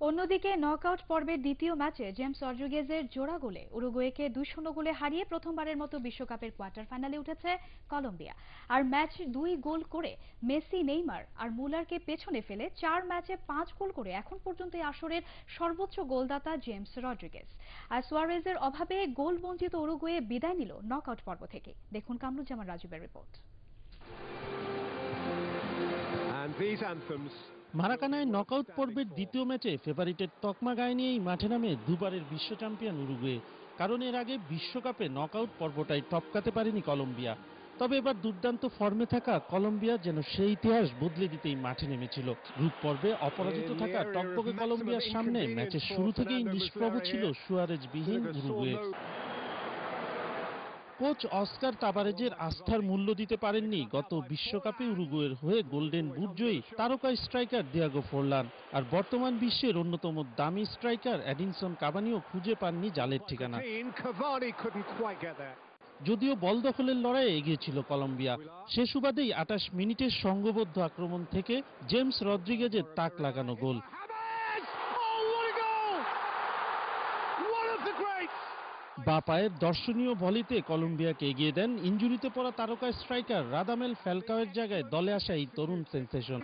অন্যদিকে নকআউট পর্বের দ্বিতীয় ম্যাচে জেমস রড্রিগেজের জোড়া গোলে উরুগুয়েকে দুই শূন্য গোলে হারিয়ে প্রথমবারের মতো বিশ্বকাপের কোয়ার্টার ফাইনালে উঠেছে কলম্বিয়া। আর ম্যাচ দুই গোল করে মেসি, নেইমার আর মুলারকে পেছনে ফেলে চার ম্যাচে পাঁচ গোল করে এখন পর্যন্ত আসরের সর্বোচ্চ গোলদাতা জেমস রড্রিগেজ। আর সোয়ারেজের অভাবে গোল বঞ্চিত উরুগুয়ে বিদায় নিল নকআউট পর্ব থেকে। দেখুন কামরুজ্জামান রাজীবের রিপোর্ট। And these anthems মারাকানায় নকআউট পর্বের দ্বিতীয় ম্যাচে ফেভারিটের তকমা গায়ে নিয়েই মাঠে নামে দুবারের বিশ্ব চ্যাম্পিয়ন উরুগুয়ে। কারণ এর আগে বিশ্বকাপে নকআউট পর্বটাই টপকাতে পারেনি কলম্বিয়া। তবে এবার দুর্দান্ত ফর্মে থাকা কলম্বিয়া যেন সেই ইতিহাস বদলে দিতেই মাঠে নেমেছিল। গ্রুপ পর্বে অপরাজিত থাকা টকবকে কলম্বিয়ার সামনে ম্যাচের শুরু থেকেই নিষ্প্রভ ছিল সুয়ারেজ বিহীন উরুগুয়ে। কোচ অস্কার তাবারেজের আস্থার মূল্য দিতে পারেননি। গত বিশ্বকাপে উরুগুয়ের হয়ে গোল্ডেন বুট জয়ী তারকা স্ট্রাইকার দিয়াগো ফোরলান। আর বর্তমান বিশ্বের অন্যতম দামি স্ট্রাইকার অ্যাডিনসন কাবানিও খুঁজে পাননি জালের ঠিকানা. যদিও বল দখলের লড়াইয়ে এগিয়েছিল কলম্বিয়া। সে সুবাদেই আটাশ মিনিটের সংঘবদ্ধ আক্রমণ থেকে জেমস রদ্রিগেজের তাক লাগানো গোল। বা পায়ের দর্শনীয় ভলিতে কলম্বিয়াকে এগিয়ে দেন ইঞ্জুরিতে পড়া তারকা স্ট্রাইকার রাদামেল ফ্যালকাওয়ের জায়গায় দলে আসা এই তরুণ সেন্সেশন।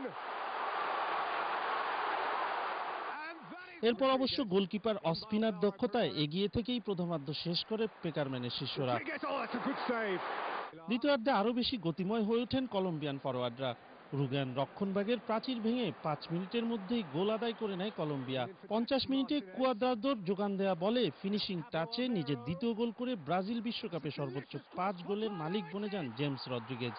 এরপর অবশ্য গোলকিপার অস্পিনার দক্ষতায় এগিয়ে থেকেই প্রথমার্ধ শেষ করে পেকারম্যানের শিষ্যরা. দ্বিতীয়ার্ধে আরও বেশি গতিময় হয়ে ওঠেন কলম্বিয়ান ফরোয়ার্ডরা। রুগান রক্ষণভাগের প্রাচীর ভেঙে পাঁচ মিনিটের মধ্যেই গোল আদায় করে নেয় কলম্বিয়া। পঞ্চাশ মিনিটে কুয়াদ্রাদোর যোগান দেয়া বলে ফিনিশিং টাচে নিজের দ্বিতীয় গোল করে ব্রাজিল বিশ্বকাপে সর্বোচ্চ পাঁচ গোলের মালিক বনে যান জেমস রদ্রিগেজ?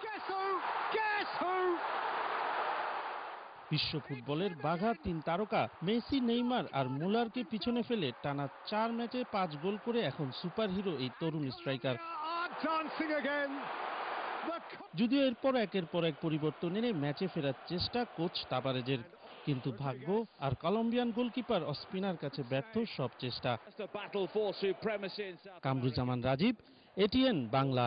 বিশ্ব ফুটবলের বাঘা তিন তারকা মেসি, নেইমার আর মুলারকে পিছনে ফেলে টানা চার ম্যাচে পাঁচ গোল করে এখন সুপারহিরো এই তরুণ স্ট্রাইকার। যদিও এরপর একের পর এক পরিবর্তন এনে ম্যাচে ফেরার চেষ্টা কোচ তাবারেজের। কিন্তু ভাগ্য আর কলম্বিয়ান গোলকিপার অস্পিনার কাছে ব্যর্থ সব চেষ্টা। কামরুজ্জামান রাজীব, এটিএন বাংলা।